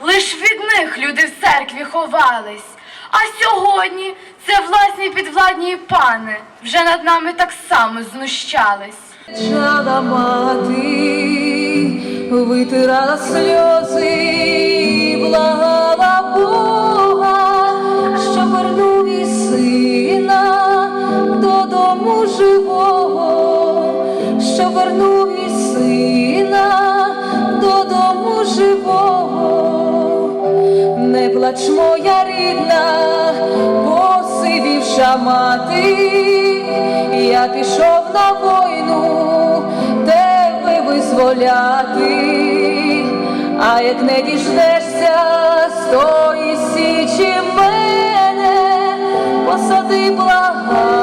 лиш від них люди в церкві ховались. А сьогодні це власні підвладні пани вже над нами так само знущались. Чала мати, витирала сльози, плач, моя рідна, посивівша мати, я пішов на війну, тебе визволяти, а як не діждешся з тої січі мене, посади благаю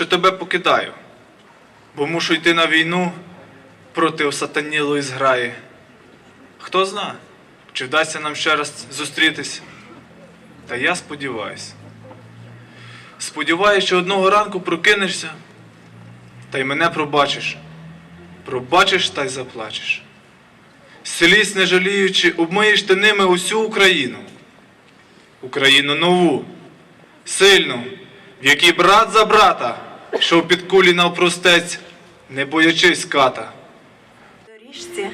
що тебе покидаю, бо мушу йти на війну проти осатанілої зграї. Хто зна, чи вдасться нам ще раз зустрітись? Та я сподіваюся. Сподіваюся, що одного ранку прокинешся, та й мене пробачиш. Пробачиш та й заплачеш. Сліз не жаліючи, обмиєш ти ними усю Україну. Україну нову, сильну, в якій брат за брата, йшов під кулі навпростець, не боячись ката. доріжці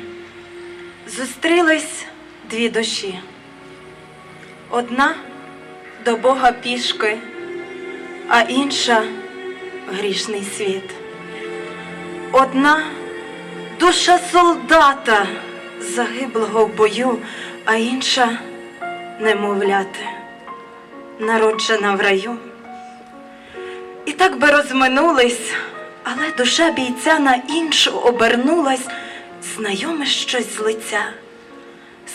зустрілись дві душі. Одна до Бога пішки, а інша грішний світ. Одна душа солдата, загиблого в бою, а інша немовляти, народжена в раю. Так би розминулись, але душа бійця на іншу обернулась, знайоме щось з лиця.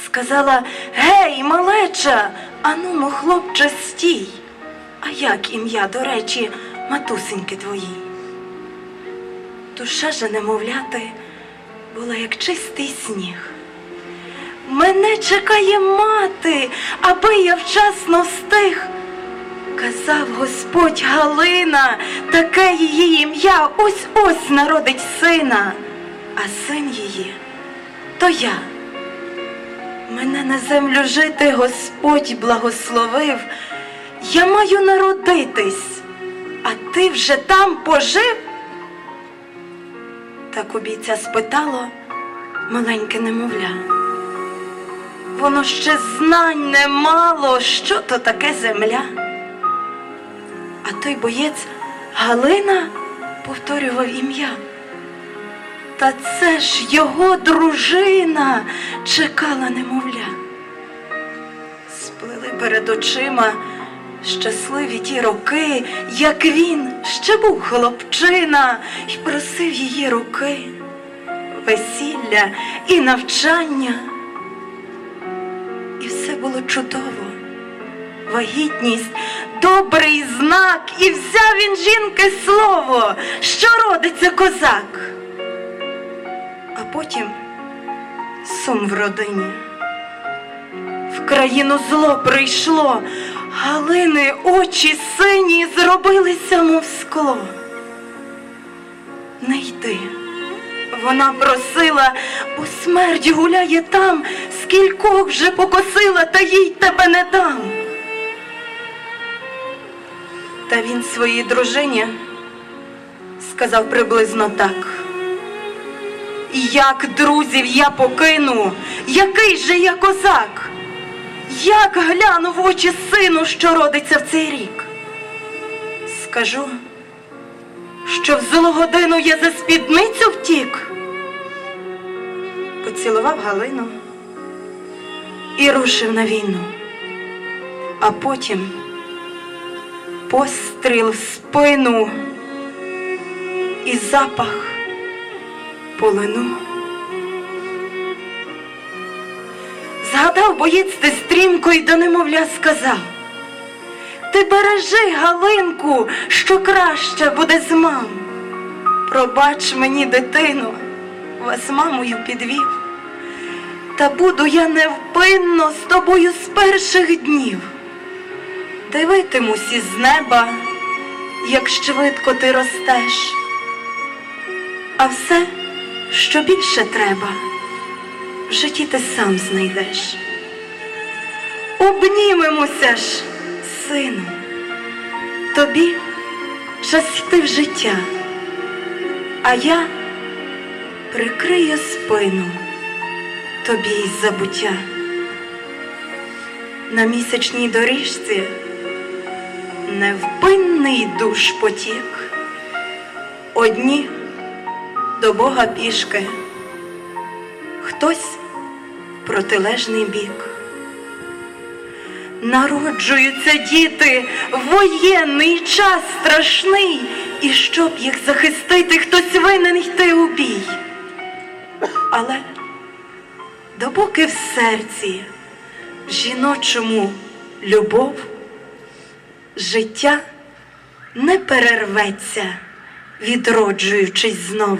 Сказала: Гей, малеча, анумо, хлопче, стій. А як ім'я, до речі, матусеньки твої? Душа же немовляти була як чистий сніг. Мене чекає мати, аби я вчасно встиг. Казав Господь Галина, таке її ім'я ось ось народить сина, а син її то я. Мене на землю жити Господь благословив. Я маю народитись, а ти вже там пожив? Так обійця спитало маленьке немовля. Воно ще знань не мало, що то таке земля. А той боєць Галина повторював ім'я. Та це ж його дружина чекала немовля. Сплили перед очима щасливі ті роки, як він ще був хлопчина і просив її руки, весілля і навчання. І все було чудово вагітність, добрий знак, і взяв він жінки слово, що родиться козак. А потім сум в родині. В країну зло прийшло, Галини очі сині зробилися, мов скло. Не йди. Вона просила, бо смерть гуляє там, скількох вже покосила, та їй тебе не дам. Та він своїй дружині сказав приблизно так. Як друзів я покину, який же я козак? Як гляну в очі сину, що родиться в цей рік? Скажу, що в злу годину я за спідницю втік. Поцілував Галину і рушив на війну, а потім постріл в спину і запах полину. Згадав боєць ти стрімко й до немовля сказав. Ти бережи, Галинку, що краще буде з мам. Пробач мені, дитино, вас мамою підвів. Та буду я невпинно з тобою з перших днів. Дивитимусь із неба, як швидко ти ростеш. А все, що більше треба, в житті ти сам знайдеш. Обнімемося ж, сину, тобі час в життя, а я прикрию спину тобі із забуття. На місячній доріжці невпинний душ потік. Одні до Бога пішки, хтось протилежний бік. Народжуються діти, воєнний час страшний, і щоб їх захистити, хтось винен йти у бій. Але допоки в серці жіночому любов, життя не перерветься, відроджуючись знов.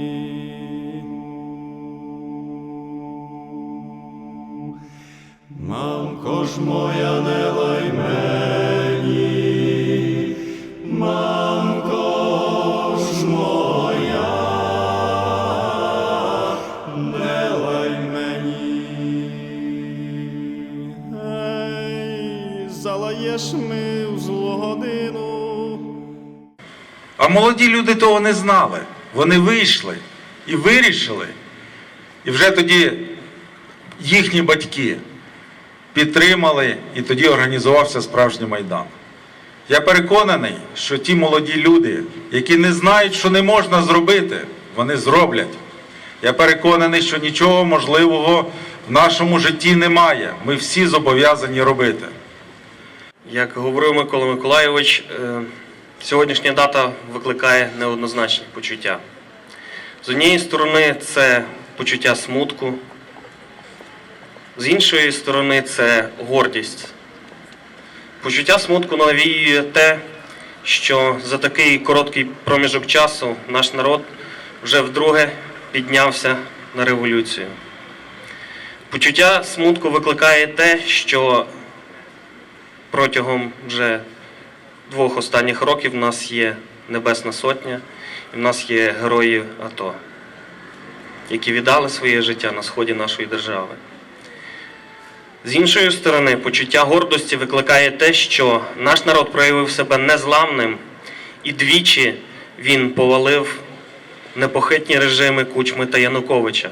Молоді люди того не знали. Вони вийшли і вирішили. І вже тоді їхні батьки підтримали, і тоді організувався справжній майдан. Я переконаний, що ті молоді люди, які не знають, що не можна зробити, вони зроблять. Я переконаний, що нічого можливого в нашому житті немає. Ми всі зобов'язані робити. Як говорив Микола Миколайович, е, сьогоднішня дата викликає неоднозначні почуття. З однієї сторони, це почуття смутку, з іншої сторони, це гордість. Почуття смутку навіює те, що за такий короткий проміжок часу наш народ вже вдруге піднявся на революцію. Почуття смутку викликає те, що протягом вже двох останніх років в нас є Небесна Сотня, і в нас є герої АТО, які віддали своє життя на сході нашої держави. З іншої сторони, почуття гордості викликає те, що наш народ проявив себе незламним, і двічі він повалив непохитні режими Кучми та Януковича.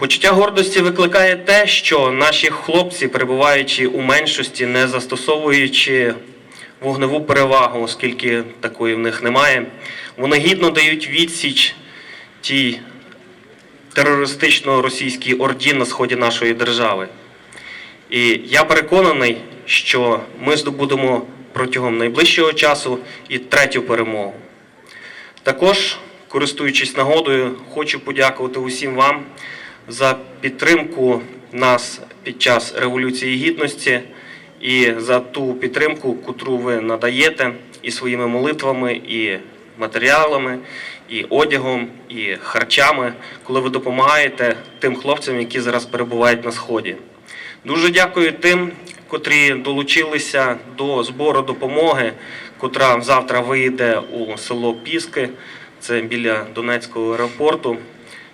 Почуття гордості викликає те, що наші хлопці, перебуваючи у меншості, не застосовуючи вогневу перевагу, оскільки такої в них немає, вони гідно дають відсіч тій терористично-російській орді на сході нашої держави. І я переконаний, що ми здобудемо протягом найближчого часу і третю перемогу. Також, користуючись нагодою, хочу подякувати усім вам за підтримку нас під час Революції Гідності і за ту підтримку, котру ви надаєте і своїми молитвами, і матеріалами, і одягом, і харчами, коли ви допомагаєте тим хлопцям, які зараз перебувають на сході. Дуже дякую тим, котрі долучилися до збору допомоги, котра завтра вийде у село Піски, це біля Донецького аеропорту.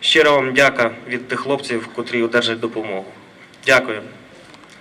Щиро вам дяка від тих хлопців, котрі одержать допомогу. Дякую.